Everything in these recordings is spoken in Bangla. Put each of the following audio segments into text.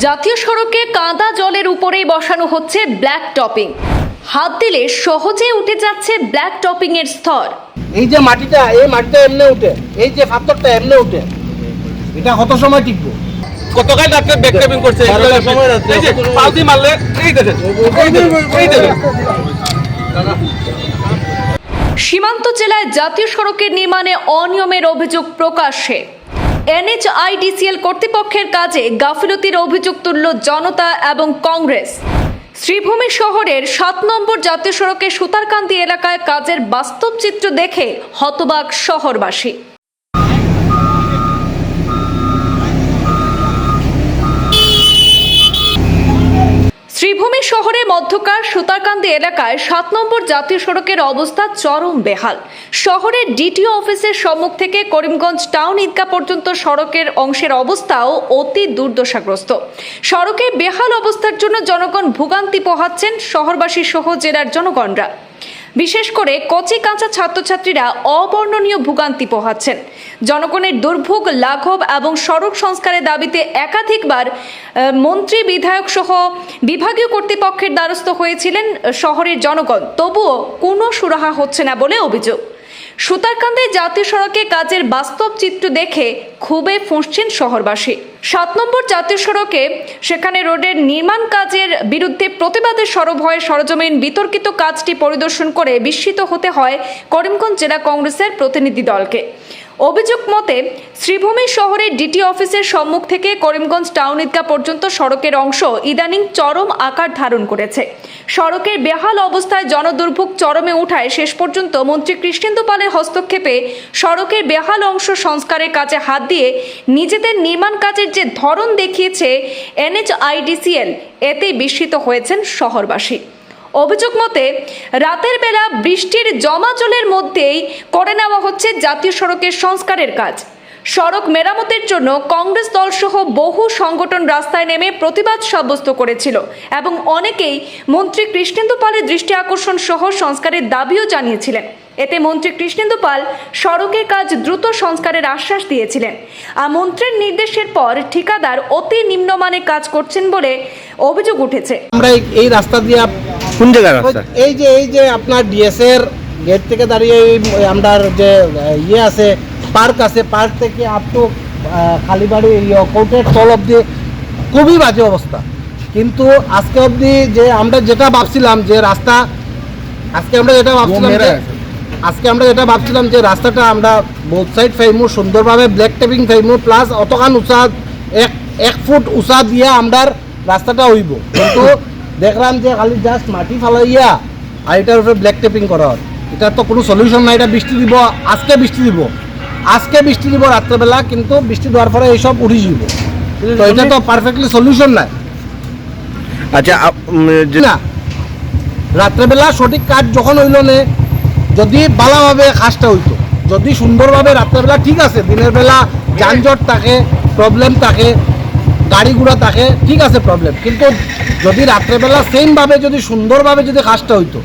জাতীয় সড়কে কাদা জলের উপরেই বসানো হচ্ছে ব্ল্যাক টপিং। হাত দিলে সহজে উঠে যাচ্ছে ব্ল্যাক টপিং এর স্তর। এই যে মাটিটা এই মাটিটা এমনি উঠে এই যে পাথরটা এমনি উঠে এটা কত সময় টিকবো? গতকাল রাত্রে ব্যাক ট্যাপিং করছে। এই যে পালতি মারলে এই দেখেন এই দেখেন এই দেখেন সীমান্ত জেলায় জাতীয় সড়কের নির্মাণে অনিয়মের অভিযোগ প্রকাশ্যে। এনএচআইডিসিএল কর্তৃপক্ষের কাজে গাফিলতির অভিযোগ তুলল জনতা এবং কংগ্রেস। শ্রীভূমি শহরের সাত নম্বর জাতীয় সড়কের সুতারকান্দি এলাকায় কাজের বাস্তব চিত্র দেখে হতবাক শহরবাসী। শ্রীভূমি শহরের মধ্যকার সুতারকান্দি এলাকায় সাত নম্বর জাতীয় সড়কের অবস্থা চরম বেহাল। শহরের ডিটিও অফিসের সম্মুখ থেকে করিমগঞ্জ টাউন ঈদগাহ পর্যন্ত সড়কের অংশের অবস্থাও অতি দুর্দশাগ্রস্ত। সড়কে বেহাল অবস্থার জন্য জনগণ ভোগান্তি পোহাচ্ছেন শহরবাসী সহ জেলার জনগণরা। বিশেষ করে কচি কাঁচা ছাত্রছাত্রীরা অবর্ণনীয় ভোগান্তি পোহাচ্ছেন। জনগণের দুর্ভোগ, লাঘব এবং সড়ক সংস্কারের দাবিতে একাধিকবার মন্ত্রী, বিধায়ক সহ বিভাগীয় কর্তৃপক্ষের দ্বারস্থ হয়েছিলেন শহরের জনগণ। তবুও কোনো সুরাহা হচ্ছে না বলে অভিযোগ। সুতারকান্দি জাতীয় সড়কে কাজের বাস্তব চিত্র দেখে খুবই ফুঁসছেন শহরবাসী। সাত নম্বর জাতীয় সড়কে সেখানে রোডের নির্মাণ কাজের বিরুদ্ধে প্রতিবাদের সরব হয়ে সরজমিন বিতর্কিত কাজটি পরিদর্শন করে বিস্মিত হতে হয় করিমগঞ্জ জেলা কংগ্রেসের প্রতিনিধি দলকে। অভিযোগ মতে, শ্রীভূমি শহরের ডিটি অফিসের সম্মুখ থেকে করিমগঞ্জ টাউন ঈদগাহ পর্যন্ত সড়কের অংশ ইদানিং চরম আকার ধারণ করেছে। সড়কের বেহাল অবস্থায় জনদুর্ভোগ চরমে উঠায় শেষ পর্যন্ত মন্ত্রী কৃষ্ণেন্দু পালের হস্তক্ষেপে সড়কের বেহাল অংশ সংস্কারের কাজে হাত দিয়ে নিজেদের নির্মাণ কাজের যে ধরন দেখিয়েছে এনএচআইডিসিএল এতেই বিস্মিত হয়েছেন শহরবাসী। অভিযোগ মতে, রাতের বেলা বৃষ্টির জমা জলের মধ্যেই করে নেওয়া হচ্ছে জাতীয় সড়কের সংস্কারের কাজ। সড়ক মেরামতের জন্য কংগ্রেস দল সহ বহু সংগঠন রাস্তায় নেমে প্রতিবাদ সাব্যস্ত করেছিল এবং অনেকেই মন্ত্রী কৃষ্ণেন্দু পালের দৃষ্টি আকর্ষণ সহ সংস্কারের দাবিও জানিয়েছিলেন। এতে মন্ত্রী কৃষ্ণেন্দু পাল সড়কের কাজ দ্রুত সংস্কারের আশ্বাস দিয়েছিলেন। আর মন্ত্রীর নির্দেশের পর ঠিকাদার অতি নিম্নমানের কাজ করছেন বলে অভিযোগ উঠেছে। আমরা এই- এই রাস্তা দিয়ে কোন জায়গার রাস্তা? এই যে এই যে আপনার ডিএস এর গেট থেকে দাঁড়িয়ে এই আপনার যে ইয়ে আছে পার্ক আছে পার্ক থেকে আপ টু কালীবাড়ি কোর্টের তল অব্দি খুবই বাজে অবস্থা। কিন্তু আজকে অবধি যে আমরা যেটা ভাবছিলাম যে রাস্তা আজকে আমরা যেটা ভাবছিলাম। আজকে আমরা যেটা ভাবছিলাম যে রাস্তাটা আমরা বোথ সাইড ফাইমু সুন্দরভাবে ব্ল্যাক টেপিং ফাইমু প্লাস অতখান উঁচা এক এক ফুট উঁচা দিয়ে আমরা রাস্তাটা হইব। কিন্তু দেখলাম যে খালি জাস্ট মাটি ফালাইয়া আর এটার উপরে ব্ল্যাক টেপিং করা হয় এটা তো কোনো সলিউশন নাই এটা বৃষ্টি দিব আজকে বৃষ্টি দিব। আজকে বৃষ্টি দিব রাত্রেবেলা কিন্তু বৃষ্টি দেওয়ার পরে এইসব উড়ি যাব। তো এটা তো পারফেক্টলি সলিউশন নাই। আচ্ছা না। রাত্রেবেলা সঠিক কাজ যখন হইল নে যদি ভালোভাবে কাজটা হইতো যদি সুন্দরভাবে রাত্রেবেলা ঠিক আছে দিনের বেলা যানজট থাকে প্রবলেম থাকে গাড়ি ঘোড়া থাকে ঠিক আছে প্রবলেম কিন্তু যদি রাত্রেবেলা সেমভাবে যদি, সুন্দরভাবে যদি কাজটা হইতো,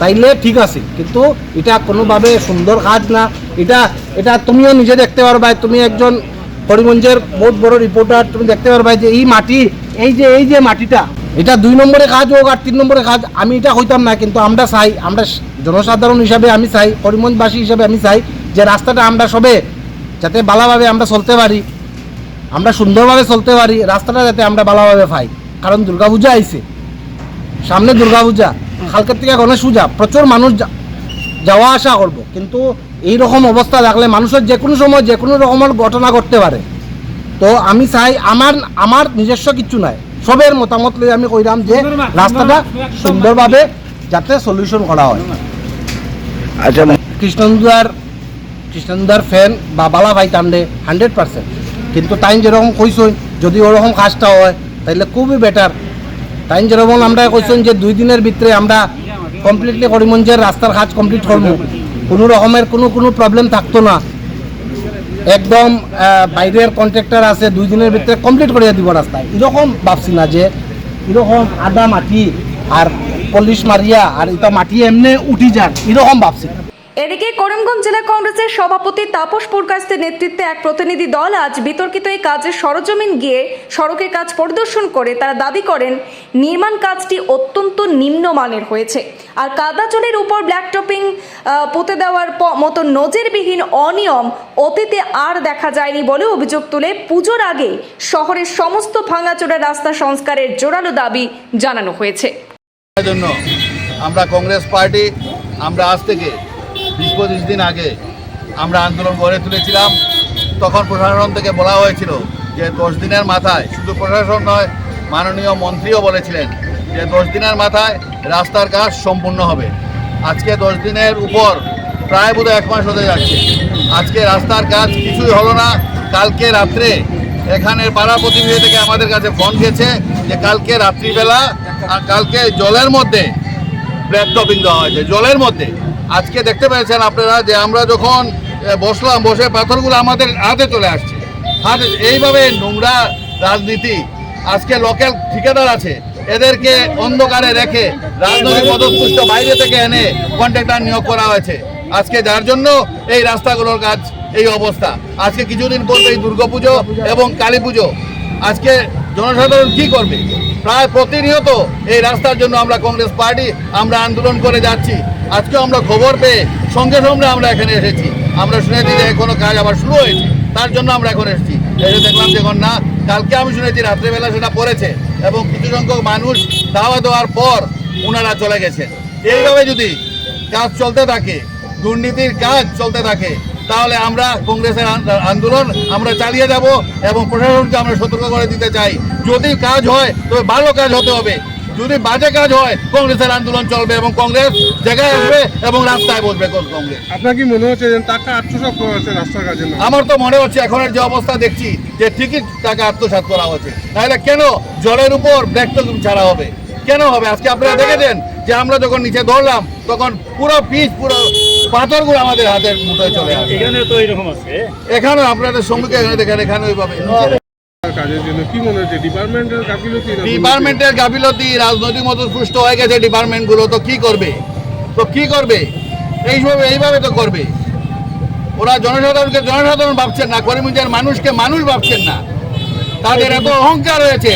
তাইলে ঠিক আছে। কিন্তু এটা কোনোভাবে সুন্দর কাজ না। এটা এটা তুমিও নিজে দেখতে পারবা, তুমি একজন করিমগঞ্জের বহুত বড় রিপোর্টার তুমি দেখতে পারবা যে এই মাটি, এই যে এই যে মাটিটা, এটা দুই নম্বরে কাজ হোক আর তিন নম্বরে কাজ, আমি এটা হইতাম না, কিন্তু আমরা চাই, আমরা জনসাধারণ হিসাবে আমি চাই, করিমগঞ্জবাসী হিসাবে আমি চাই যে রাস্তাটা আমরা সবে যাতে ভালোভাবে আমরা চলতে পারি, আমরা সুন্দরভাবে চলতে পারি, রাস্তাটা যাতে আমরা ভালোভাবে পাই। কারণ দুর্গাপূজা আইছে। সামনে দুর্গাপূজা। কালকের থেকে গণেশ পূজা প্রচুর মানুষ যা- যাওয়া আসা করব। কিন্তু এই রকম অবস্থা থাকলে মানুষের যে কোনো সময় যে কোনো রকমের ঘটনা ঘটতে পারে। তো আমি চাই আমার আমার নিজস্ব কিচ্ছু নাই। সবের মতামত লই আমি কইরাম যে রাস্তাটা সুন্দরভাবে যাতে সলিউশন করা হয়। আচ্ছা কৃষ্ণন্দুয়ার কৃষ্ণন্দুয়ার ফ্যান বা বালা ভাই টান্ডে হান্ড্রেড পার্সেন্ট কিন্তু টাইম যেরকম কইসই যদি ওরকম কাজটা হয় তাহলে খুবই বেটার টাইম যেরকম আমরা কইসন যে দুই দিনের ভিতরে আমরা কমপ্লিটলি করিমগঞ্জের রাস্তার কাজ কমপ্লিট করব। কোনো রকমের কোনো কোনো প্রবলেম থাকতো না। একদম বাইরের কন্ট্রাক্টর আছে, দুই দিনের ভিতরে কমপ্লিট করে দিব রাস্তা এরকম ভাবছি না যে, এরকম আদা মাটি আর পলিশ মারিয়া আর এটা মাটি এমনি উঠি যান এরকম ভাবছি। এদিকে করিমগঞ্জ জেলা কংগ্রেসের সভাপতি তাপস পুরকাস্তের নেতৃত্বে এক প্রতিনিধি দল আজ বিতর্কিত এই কাজের সরজমিন গিয়ে সড়কের কাজ পরিদর্শন করে তারা দাবি করেন নির্মাণ কাজটি অত্যন্ত নিম্নমানের হয়েছে। আর কাদা জলের উপর ব্ল্যাক টপিং আহ, পুঁতে দেওয়ার মতো নজিরবিহীন অনিয়ম অতীতে আর দেখা যায়নি বলে অভিযোগ তুলে পুজোর আগে শহরের সমস্ত ভাঙাচোরা রাস্তা সংস্কারের জোরালো দাবি জানানো হয়েছে। আমরা কংগ্রেস পার্টি আমরা আজ থেকে বিশ পঁচিশ দিন আগে আমরা আন্দোলন গড়ে তুলেছিলাম, তখন প্রশাসন থেকে বলা হয়েছিল যে দশ দিনের মাথায়, শুধু প্রশাসন নয়, মাননীয় মন্ত্রীও বলেছিলেন যে দশ দিনের মাথায় রাস্তার কাজ সম্পূর্ণ হবে। আজকে দশ দিনের উপর প্রায় বোধহয় এক মাস হতে যাচ্ছে। আজকে রাস্তার কাজ কিছুই হলো না। কালকে রাত্রে এখানের পাড়া প্রতিবেশী থেকে আমাদের কাছে ফোন গেছে যে কালকে রাত্রিবেলা আর কালকে জলের মধ্যে ব্ল্যাক টপিং দেওয়া হয়েছে। জলের মধ্যে। আজকে দেখতে পেয়েছেন আপনারা যে আমরা যখন বসলাম, বসে পাথরগুলো আমাদের হাতে চলে আসছে। হাতে, এইভাবে নোংরা রাজনীতি, আজকে লোকাল ঠিকাদার আছে, এদেরকে অন্ধকারে রেখে রাজনৈতিক পদপুষ্ট বাইরে থেকে এনে কন্ট্রাক্টর নিয়োগ করা হয়েছে। আজকে যার জন্য এই রাস্তাগুলোর কাজ, এই অবস্থা। আজকে কিছুদিন পর এই দুর্গাপুজো এবং কালী পুজো আজকে জনসাধারণ কি করবে? প্রায় প্রতিনিয়ত এই রাস্তার জন্য আমরা কংগ্রেস পার্টি, আমরা আন্দোলন করে যাচ্ছি। আজকে আমরা খবর পেয়ে সঙ্গে সঙ্গে আমরা এখানে এসেছি। আমরা শুনেছি যে কোনো কাজ আবার শুরু হয়েছে, তার জন্য আমরা এখন এসেছি। এসে দেখলাম যখন না কালকে আমি শুনেছি রাত্রেবেলা সেটা পড়েছে এবং কিছু সংখ্যক মানুষ দাওয়া দেওয়ার পর ওনারা চলে গেছেন। এইভাবে যদি কাজ চলতে থাকে, দুর্নীতির কাজ চলতে থাকে, তাহলে আমরা কংগ্রেসের আন্দোলন আমরা চালিয়ে যাব এবং প্রশাসনকে আমরা সতর্ক করে দিতে চাই। যদি কাজ হয়, তবে ভালো কাজ হতে হবে। যদি বাজে কাজ হয় কংগ্রেসের আন্দোলন চলবে এবং কংগ্রেস জায়গায় আসবে এবং রাস্তায় বসবে কংগ্রেস। আপনার কি মনে হচ্ছে টাকা আত্মসাৎ করা হচ্ছে রাস্তার কাজের নামে আমার তো মনে হচ্ছে এখনের যে অবস্থা দেখছি যে ঠিকই টাকা আত্মসাৎ করা হচ্ছে। তাহলে কেন জলের উপর ব্ল্যাক ছাড়া হবে? কেন হবে? আজকে আপনারা দেখেছেন যে আমরা যখন নিচে ধরলাম তখন পুরো পিচ পুরো পাথরগুলো আমাদের হাতের মুঠোয় চলে আসে। এখানে তো এরকম আছে। এখানে আপনাদের সম্মুখে এখানে দেখেন এখানে ওইভাবে কাজের জন্য কি মনে হচ্ছে? ডিপার্টমেন্টের গাফিলতি ডিপার্টমেন্টের গাফিলতি রাজনৈতিক মতো সুষ্ঠু হয়ে গেছে ডিপার্টমেন্টগুলো তো কি করবে? তো কি করবে? এইভাবে এইভাবে তো করবে। ওরা জনসাধারণকে জনসাধারণ ভাবছেন না করিমগঞ্জের মানুষকে মানুষ ভাবছেন না। তাদের এত অহংকার রয়েছে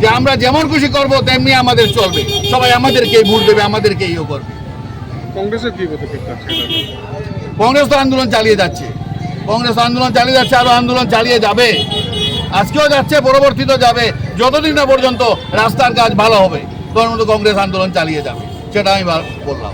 যে আমরা যেমন খুশি করব তেমনি আমাদের চলবে। সবাই আমাদেরকেই ভোট দেবে আমাদেরকেই ইয়ে করবে। কংগ্রেসের কি? কংগ্রেস তো আন্দোলন চালিয়ে যাচ্ছে। কংগ্রেস আন্দোলন চালিয়ে যাচ্ছে, আরও আন্দোলন চালিয়ে যাবে। আজকেও যাচ্ছে, পরবর্তীতেও যাবে। যতদিন না পর্যন্ত রাস্তার কাজ ভালো হবে তখন কংগ্রেস আন্দোলন চালিয়ে যাবে। সেটা আমি বললাম।